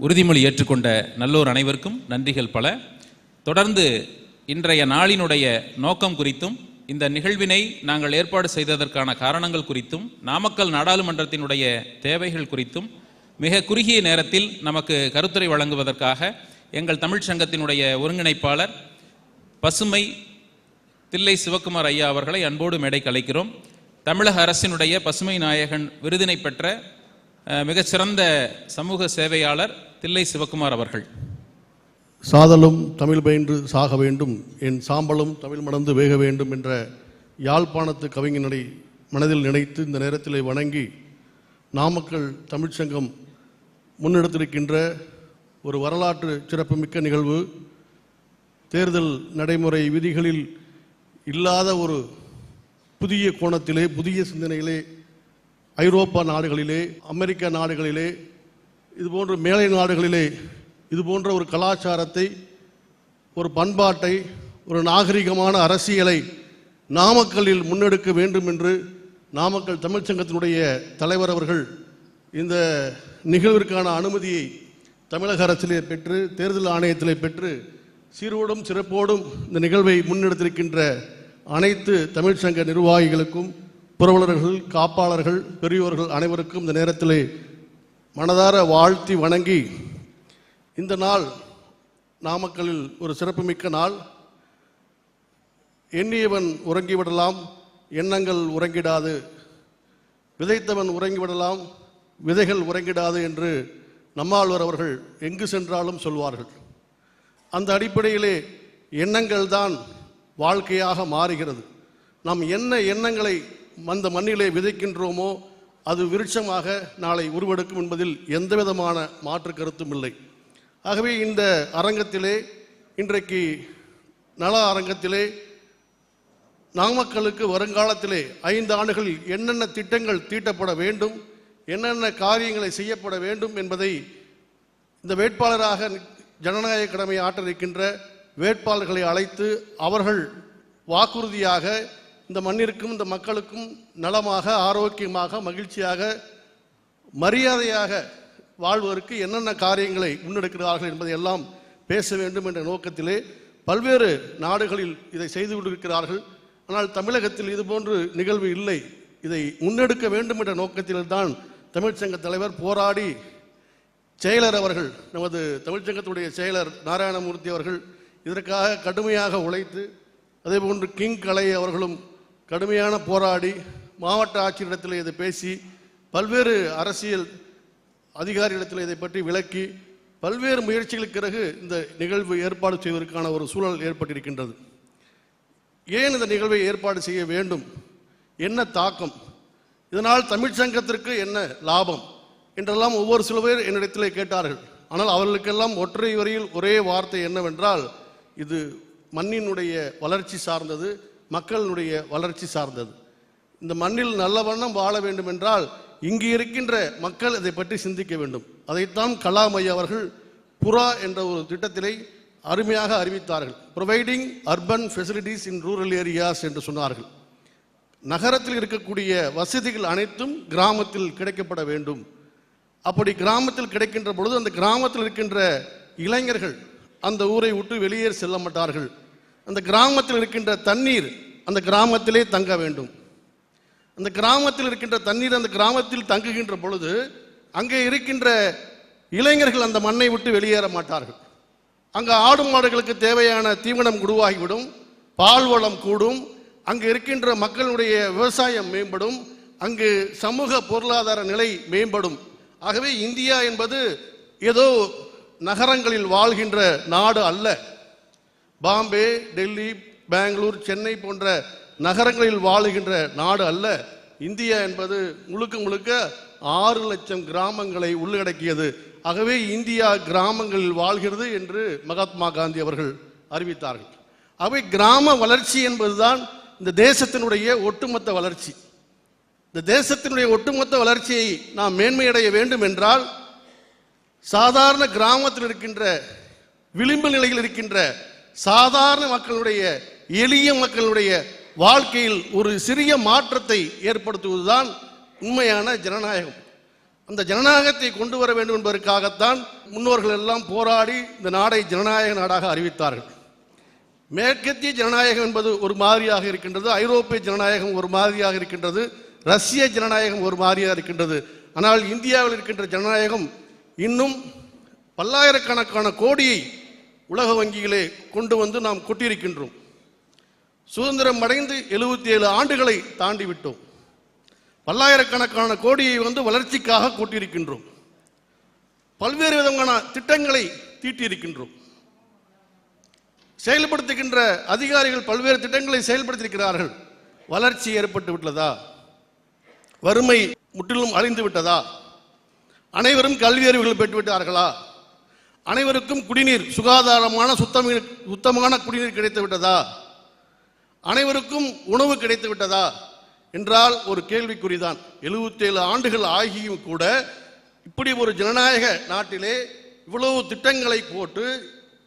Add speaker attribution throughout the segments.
Speaker 1: உறுதிமொழி ஏற்றுக்கொண்ட நல்லோர் அனைவருக்கும் நன்றிகள் பல. தொடர்ந்து இன்றைய நாளினுடைய நோக்கம் குறித்தும் இந்த நிகழ்வினை நாங்கள் ஏற்பாடு செய்ததற்கான காரணங்கள் குறித்தும் நாமக்கல் நாடாளுமன்றத்தினுடைய தேவைகள் குறித்தும் மிக குறுகிய நேரத்தில் நமக்கு கருத்துரை வழங்குவதற்காக எங்கள் தமிழ்ச் சங்கத்தினுடைய ஒருங்கிணைப்பாளர் பசுமை தில்லை சிவக்குமார் ஐயா அவர்களை அன்போடு மேடை கலைக்கிறோம் தமிழக அரசினுடைய பசுமை நாயகன் விருதினை பெற்ற மிகச்சிறந்த சமூக சேவையாளர் தில்லை சிவக்குமார் அவர்கள்.
Speaker 2: சாதலும் தமிழ் பயின்று சாக வேண்டும் என் சாம்பலும் தமிழ் மணந்து வேக வேண்டும் என்ற யாழ்ப்பாணத்து கவிஞனை மனதில் நினைத்து இந்த நேரத்திலே வணங்கி நாமக்கல் தமிழ்ச்சங்கம் முன்னெடுத்திருக்கின்ற ஒரு வரலாற்று சிறப்புமிக்க நிகழ்வு. தேர்தல் நடைமுறை விதிகளில் இல்லாத ஒரு புதிய கோணத்திலே புதிய சிந்தனையிலே ஐரோப்பா நாடுகளிலே அமெரிக்க நாடுகளிலே இது போன்ற மேலை நாடுகளிலே இது போன்ற ஒரு கலாச்சாரத்தை ஒரு பண்பாட்டை ஒரு நாகரிகமான அரசியலை நாமக்கல்லில் முன்னெடுக்க வேண்டும் என்று நாமக்கல் தமிழ்ச்சங்கத்தினுடைய தலைவர் அவர்கள் இந்த நிகழ்விற்கான அனுமதியை தமிழக அரசிலே பெற்று தேர்தல் ஆணையத்திலே பெற்று சீரோடும் சிறப்போடும் இந்த நிகழ்வை முன்னெடுத்திருக்கின்ற அனைத்து தமிழ்ச்சங்க நிர்வாகிகளுக்கும் புரவலர்கள் காப்பாளர்கள் பெரியோர்கள் அனைவருக்கும் இந்த நேரத்திலே மனதார வாழ்த்தி வணங்கி இந்த நாள் நாமக்கலில் ஒரு சிறப்புமிக்க நாள். எண்ணியவன் உறங்கிவிடலாம் எண்ணங்கள் உறங்கிடாது விதைத்தவன் உறங்கிவிடலாம் விதைகள் உறங்கிடாது என்று நம்மாழ்வர் அவர்கள் எங்கு சென்றாலும் சொல்வார்கள். அந்த அடிப்படையிலே எண்ணங்கள் தான் வாழ்க்கையாக மாறுகிறது. நாம் என்ன எண்ணங்களை அந்த மண்ணிலே விதைக்கின்றோமோ அது விருட்சமாக நாளை உருவெடுக்கும் என்பதில் எந்தவிதமான மாற்று கருத்தும் இல்லை. ஆகவே இந்த அரங்கத்திலே இன்றைக்கு நல அரங்கத்திலே நாமக்கலுக்கு வருங்காலத்திலே ஐந்து ஆண்டுகளில் என்னென்ன திட்டங்கள் தீட்டப்பட வேண்டும் என்னென்ன காரியங்களை செய்யப்பட வேண்டும் என்பதை இந்த வேட்பாளராக ஜனநாயக கடமை ஆற்றிருக்கின்ற வேட்பாளர்களை அழைத்து அவர்கள் வாக்குறுதியாக இந்த மண்ணிற்கும் இந்த மக்களுக்கும் நலமாக ஆரோக்கியமாக மகிழ்ச்சியாக மரியாதையாக வாழ்வதற்கு என்னென்ன காரியங்களை முன்னெடுக்கிறார்கள் என்பதை எல்லாம் பேச வேண்டும் என்ற நோக்கத்திலே பல்வேறு நாடுகளில் இதை செய்து கொண்டிருக்கிறார்கள். ஆனால் தமிழகத்தில் இதுபோன்று நிகழ்வு இல்லை. இதை முன்னெடுக்க வேண்டும் என்ற நோக்கத்தில்தான் தமிழ்ச்சங்க தலைவர் போராடி செயலர் அவர்கள் நமது தமிழ்ச்சங்கத்துடைய செயலர் நாராயணமூர்த்தி அவர்கள் இதற்காக கடுமையாக உழைத்து அதேபோன்று கிங் கலை அவர்களும் கடுமையான போராடி மாவட்ட ஆட்சியரிடத்தில் இதை பேசி பல்வேறு அரசியல் அதிகாரிகளிடத்தில் இதை பற்றி விளக்கி பல்வேறு முயற்சிகளுக்கு பிறகு இந்த நிகழ்வு ஏற்பாடு செய்வதற்கான ஒரு சூழல் ஏற்பட்டிருக்கின்றது. ஏன் இந்த நிகழ்வை ஏற்பாடு செய்ய வேண்டும்? என்ன தாக்கம்? இதனால் தமிழ்ச்சங்கத்திற்கு என்ன லாபம்? என்றெல்லாம் ஒவ்வொரு சில பேர் என்னிடத்திலே கேட்டார்கள். ஆனால் அவர்களுக்கெல்லாம் ஒற்றை வரியில் ஒரே வார்த்தை என்னவென்றால் இது மண்ணினுடைய வளர்ச்சி சார்ந்தது மக்களினுடைய வளர்ச்சி சார்ந்தது. இந்த மண்ணில் நல்ல வண்ணம் வாழ வேண்டும் என்றால் இங்கு இருக்கின்ற மக்கள் இதை பற்றி சிந்திக்க வேண்டும். அதைத்தான் கலாம் ஐயா அவர்கள் புறா என்ற ஒரு திட்டத்திலே அருமையாக அறிவித்தார்கள். Providing urban facilities in rural areas என்று சொன்னார்கள். நகரத்தில் இருக்கக்கூடிய வசதிகள் அனைத்தும் கிராமத்தில் கிடைக்கப்பட வேண்டும். அப்படி கிராமத்தில் கிடைக்கின்ற பொழுது அந்த கிராமத்தில் இருக்கின்ற இளைஞர்கள் அந்த ஊரை விட்டு வெளியே செல்ல மாட்டார்கள். அந்த கிராமத்தில் இருக்கின்ற தண்ணீர் அந்த கிராமத்திலே தங்க வேண்டும். அந்த கிராமத்தில் இருக்கின்ற தண்ணீர் அந்த கிராமத்தில் தங்குகின்ற பொழுது அங்கே இருக்கின்ற இளைஞர்கள் அந்த மண்ணை விட்டு வெளியேற மாட்டார்கள். அங்கு ஆடு மாடுகளுக்கு தேவையான தீவனம் உருவாகிவிடும் பால் வளம் கூடும் அங்கு இருக்கின்ற மக்களுடைய விவசாயம் மேம்படும் அங்கு சமூக பொருளாதார நிலை மேம்படும். ஆகவே இந்தியா என்பது ஏதோ நகரங்களில் வாழ்கின்ற நாடு அல்ல. பாம்பே டெல்லி பெங்களூர் சென்னை போன்ற நகரங்களில் வாழுகின்ற நாடு அல்ல. இந்தியா என்பது முழுக்க முழுக்க ஆறு லட்சம் கிராமங்களை உள்ளடக்கியது. ஆகவே இந்தியா கிராமங்களில் வாழ்கிறது என்று மகாத்மா காந்தி அவர்கள் அறிவித்தார்கள். அவை கிராம வளர்ச்சி என்பதுதான் இந்த தேசத்தினுடைய ஒட்டுமொத்த வளர்ச்சி. இந்த தேசத்தினுடைய ஒட்டுமொத்த வளர்ச்சியை நாம் மேன்மையடைய வேண்டும் என்றால் சாதாரண கிராமத்தில் இருக்கின்ற விளிம்பு நிலையில் இருக்கின்ற சாதாரண மக்களுடைய எளிய மக்களுடைய வாழ்க்கையில் ஒரு சிறிய மாற்றத்தை ஏற்படுத்துவதுதான் உண்மையான ஜனநாயகம். அந்த ஜனநாயகத்தை கொண்டு வர வேண்டும் என்பதற்காகத்தான் முன்னோர்கள் எல்லாம் போராடி இந்த நாடை ஜனநாயக நாடாக அறிவித்தார்கள். மேற்கத்திய ஜனநாயகம் என்பது ஒரு மாதிரியாக இருக்கின்றது ஐரோப்பிய ஜனநாயகம் ஒரு மாதிரியாக இருக்கின்றது ரஷ்ய ஜனநாயகம் ஒரு மாதிரியாக இருக்கின்றது. ஆனால் இந்தியாவில் இருக்கின்ற ஜனநாயகம் இன்னும் பல்லாயிரக்கணக்கான கோடியை உலக வங்கிகளை கொண்டு வந்து நாம் கொட்டியிருக்கின்றோம். சுதந்திரம் அடைந்து எழுபத்தி ஏழு ஆண்டுகளை தாண்டி விட்டோம் பல்லாயிரக்கணக்கான கோடியை வந்து வளர்ச்சிக்காக கூட்டியிருக்கின்றோம். பல்வேறு விதமான திட்டங்களை தீட்டியிருக்கின்றோம். செயல்படுத்துகின்ற அதிகாரிகள் பல்வேறு திட்டங்களை செயல்படுத்தியிருக்கிறார்கள். வளர்ச்சி ஏற்பட்டு விட்டதா? வறுமை முற்றிலும் அழிந்து விட்டதா? அனைவரும் கல்வி அறிவுகள் பெற்று விட்டார்களா? அனைவருக்கும் குடிநீர் சுகாதாரமான சுத்தம் சுத்தமான குடிநீர் கிடைத்து விட்டதா அனைவருக்கும் உணவு கிடைத்து விட்டதா என்றால் ஒரு கேள்விக்குறிதான். 77 ஆண்டுகள் ஆகியும் கூட இப்படி ஒரு ஜனநாயக நாட்டிலே இவ்வளவு திட்டங்களை போட்டு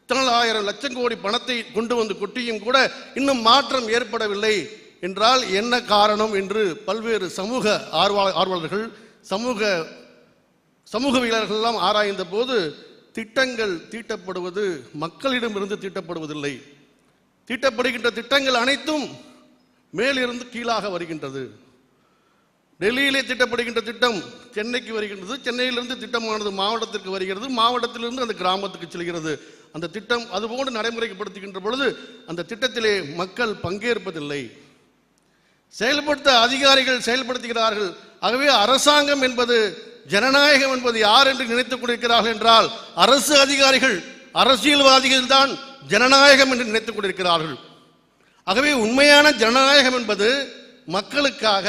Speaker 2: இத்தனை ஆயிரம் லட்சம் கோடி பணத்தை கொண்டு வந்து கொட்டியும் கூட இன்னும் மாற்றம் ஏற்படவில்லை என்றால் என்ன காரணம் என்று பல்வேறு சமூக ஆர்வ ஆர்வலர்கள் சமூக சமூகவியலர்கள் எல்லாம் ஆராய்ந்த போது திட்டங்கள் தீட்டப்படுவது மக்களிடமிருந்து தீட்டப்படுவதில்லை. தீட்டப்படுகின்ற திட்டங்கள் அனைத்தும் மேலிருந்து கீழாக வருகின்றது. டெல்லியிலே திட்டப்படுகின்ற திட்டம் சென்னைக்கு வருகின்றது. சென்னையிலிருந்து திட்டமானது மாவட்டத்திற்கு வருகிறது. மாவட்டத்திலிருந்து அந்த கிராமத்துக்கு செல்கிறது. அந்த திட்டம் அதுபோன்று நடைமுறைப்படுத்துகின்ற பொழுது அந்த திட்டத்திலே மக்கள் பங்கேற்பதில்லை. செயல்படுத்த அதிகாரிகள் செயல்படுத்துகிறார்கள். ஆகவே அரசாங்கம் என்பது ஜனநாயகம் என்பது யார் என்று நினைத்துக் கொண்டிருக்கிறார்கள் என்றால் அரசு அதிகாரிகள் அரசியல்வாதிகள் தான் ஜனநாயகம் என்று நினைத்துக் கொண்டிருக்கிறார்கள். ஆகவே உண்மையான ஜனநாயகம் என்பது மக்களுக்காக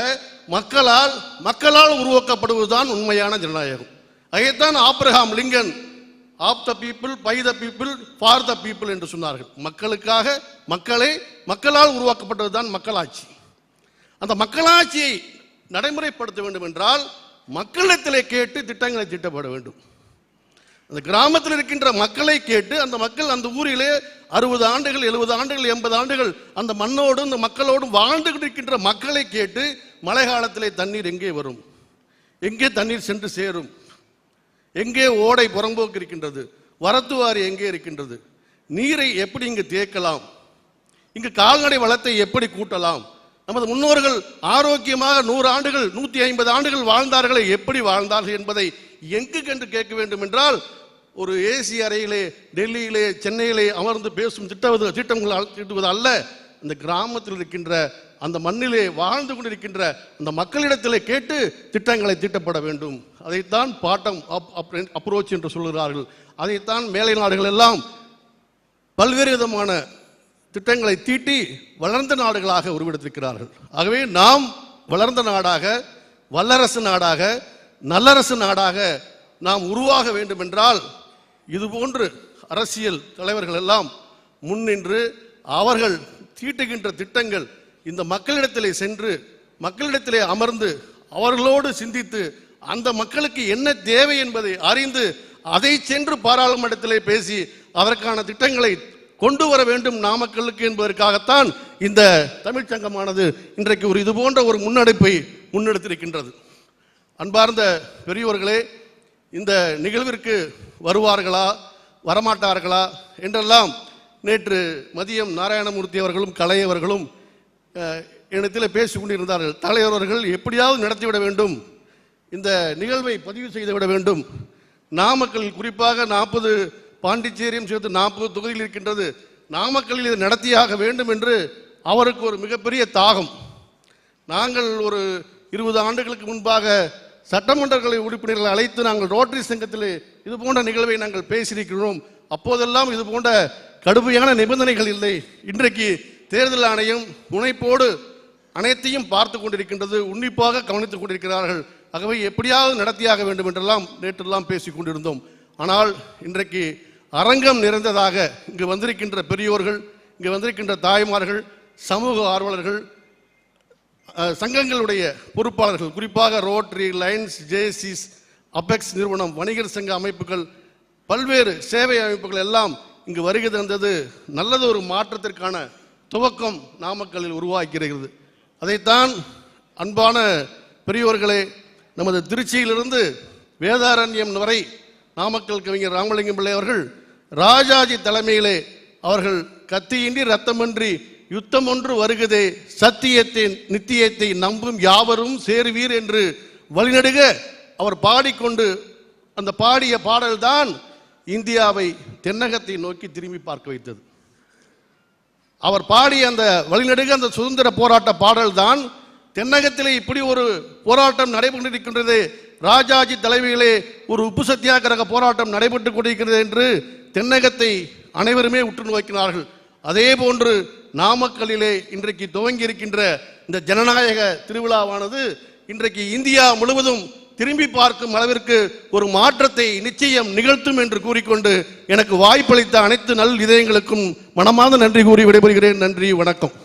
Speaker 2: மக்களால் மக்களால் உருவாக்கப்படுவதுதான் உண்மையான ஜனநாயகம். அதைத்தான் Abraham Lincoln of the people by the people for the people என்று சொன்னார்கள். மக்களுக்காக மக்களை மக்களால் உருவாக்கப்பட்டதுதான் மக்களாட்சி. அந்த மக்களாட்சியை நடைமுறைப்படுத்த வேண்டும் என்றால் மக்களிடத்திலே கேட்டு திட்டங்களை திட்டப்பட வேண்டும். அந்த கிராமத்தில் இருக்கின்ற மக்களை கேட்டு அந்த மக்கள் அந்த ஊரிலே அறுபது ஆண்டுகள் எழுபது ஆண்டுகள் எண்பது ஆண்டுகள் அந்த மண்ணோடும் அந்த மக்களோடும் வாழ்ந்து இருக்கின்ற மக்களை கேட்டு மழை காலத்திலே தண்ணீர் எங்கே வரும்? எங்கே தண்ணீர் சென்று சேரும்? எங்கே ஓடை புறம்போக்கு இருக்கின்றது? வரத்துவாரி எங்கே இருக்கின்றது? நீரை எப்படி இங்கு தேக்கலாம் இங்கு கால்நடை வளத்தை எப்படி கூட்டலாம்? நமது முன்னோர்கள் ஆரோக்கியமாக நூறு ஆண்டுகள் நூத்தி ஐம்பது ஆண்டுகள் வாழ்ந்தார்களே எப்படி வாழ்ந்தார்கள் என்பதை எங்கு கண்டு கேட்க வேண்டும் என்றால் ஒரு ஏசி அறையிலே டெல்லியிலே சென்னையிலே அமர்ந்து பேசும் திட்டவது திட்டங்கள் திட்டுவது அல்ல. இந்த கிராமத்தில் இருக்கின்ற அந்த மண்ணிலே வாழ்ந்து கொண்டிருக்கின்ற அந்த மக்களிடத்திலே கேட்டு திட்டங்களை தீட்டப்பட வேண்டும். அதைத்தான் பாட்டம் அப்ரோச் என்று சொல்கிறார்கள் அதைத்தான் மேலை நாடுகள் எல்லாம் பல்வேறு விதமான திட்டங்களை தீட்டி வளர்ந்த நாடுகளாக உருவெடுத்திருக்கிறார்கள். ஆகவே நாம் வளர்ந்த நாடாக வல்லரசு நாடாக நல்லரசு நாடாக நாம் உருவாக வேண்டும் என்றால் இதுபோன்று அரசியல் தலைவர்கள் எல்லாம் முன்னின்று அவர்கள் தீட்டுகின்ற திட்டங்கள் இந்த மக்களிடத்திலே சென்று மக்களிடத்திலே அமர்ந்து அவர்களோடு சிந்தித்து அந்த மக்களுக்கு என்ன தேவை என்பதை அறிந்து அதை சென்று பாராளுமன்றத்திலே பேசி அதற்கான திட்டங்களை கொண்டு வர வேண்டும் நாமக்கலுக்கு என்பதற்காகத்தான் இந்த தமிழ்ச் சங்கமானது இன்றைக்கு ஒரு இது போன்ற ஒரு முன்னெடுப்பை முன்னெடுத்திருக்கின்றது. அன்பார்ந்த பெரியோர்களே இந்த நிகழ்விற்கு வருவார்களா வரமாட்டார்களா என்றெல்லாம் நேற்று மதியம் நாராயணமூர்த்தி அவர்களும் கலையவர்களும் இடத்தில் பேசி கொண்டிருந்தார்கள். தலைவர் அவர்கள் எப்படியாவது நடத்திவிட வேண்டும். இந்த நிகழ்வை பதிவு செய்துவிட வேண்டும். நாமக்கல் குறிப்பாக நாற்பது பாண்டிச்சேரியும் சேர்த்து நாற்பது தொகுதியில் இருக்கின்றது. நாமக்கல்லில் இது நடத்தியாக வேண்டும் என்று அவருக்கு ஒரு மிகப்பெரிய தாகம். நாங்கள் ஒரு இருபது ஆண்டுகளுக்கு முன்பாக சட்டமன்றங்களை உறுப்பினர்களை அழைத்து நாங்கள் ரோட்டரி சங்கத்தில் இது போன்ற நிகழ்வை நாங்கள் பேசியிருக்கிறோம். அப்போதெல்லாம் இது போன்ற கடுமையான நிபந்தனைகள் இல்லை. இன்றைக்கு தேர்தல் ஆணையம் முனைப்போடு அனைத்தையும் பார்த்து கொண்டிருக்கின்றது உன்னிப்பாக கவனித்துக் கொண்டிருக்கிறார்கள். ஆகவே எப்படியாவது நடத்தியாக வேண்டும் என்றெல்லாம் நேற்றெல்லாம் பேசிக் கொண்டிருந்தோம். ஆனால் இன்றைக்கு அரங்கம் நிறைந்ததாக இங்கு வந்திருக்கின்ற பெரியோர்கள் இங்கு வந்திருக்கின்ற தாய்மார்கள் சமூக ஆர்வலர்கள் சங்கங்களுடைய பொறுப்பாளர்கள் குறிப்பாக ரோட்ரி லைன்ஸ் ஜேசிஸ் அபெக்ஸ் நிறுவனம் வணிகர் சங்க அமைப்புகள் பல்வேறு சேவை அமைப்புகள் எல்லாம் இங்கு வருகை தந்தது. நல்லது ஒரு மாற்றத்திற்கான துவக்கம் நாமக்கல்லில் உருவாக்கிறது அதைத்தான் அன்பான பெரியோர்களே நமது திருச்சியிலிருந்து வேதாரண்யம் வரை நாமக்கல் கவிஞர் ராமலிங்கம் பிள்ளை அவர்கள் ராஜாஜி தலைமையிலே அவர்கள் கத்தியின்றி ரத்தமின்றி யுத்தம் ஒன்று வருகுதே சத்தியத்தின் நித்தியத்தை நம்பும் யாவரும் சேருவீர் என்று வழிநடுக. அவர் பாடிக்கொண்டு அந்த பாடிய பாடல்தான் இந்தியாவை தென்னகத்தை நோக்கி திரும்பி பார்க்க வைத்தது. அவர் பாடிய அந்த வழிநடுக அந்த சுதந்திர போராட்ட பாடல்தான் தென்னகத்திலே இப்படி ஒரு போராட்டம் நடைபெற்றிருக்கின்றது ராஜாஜி தலைமையிலே ஒரு உப்பு சத்தியாகிரக போராட்டம் நடைபெற்றுக் கொண்டிருக்கிறது என்று தென்னகத்தை அனைவருமே உற்று நோக்கினார்கள். அதே போன்று நாமக்கல்லிலே இன்றைக்கு துவங்கி இருக்கின்ற இந்த ஜனநாயக திருவிழாவானது இன்றைக்கு இந்தியா முழுவதும் திரும்பி பார்க்கும் அளவிற்கு ஒரு மாற்றத்தை நிச்சயம் நிகழ்த்தும் என்று கூறிக்கொண்டு எனக்கு வாய்ப்பளித்த அனைத்து நல் இதயங்களுக்கும் மனமார்ந்த நன்றி கூறி விடைபெறுகிறேன். நன்றி வணக்கம்.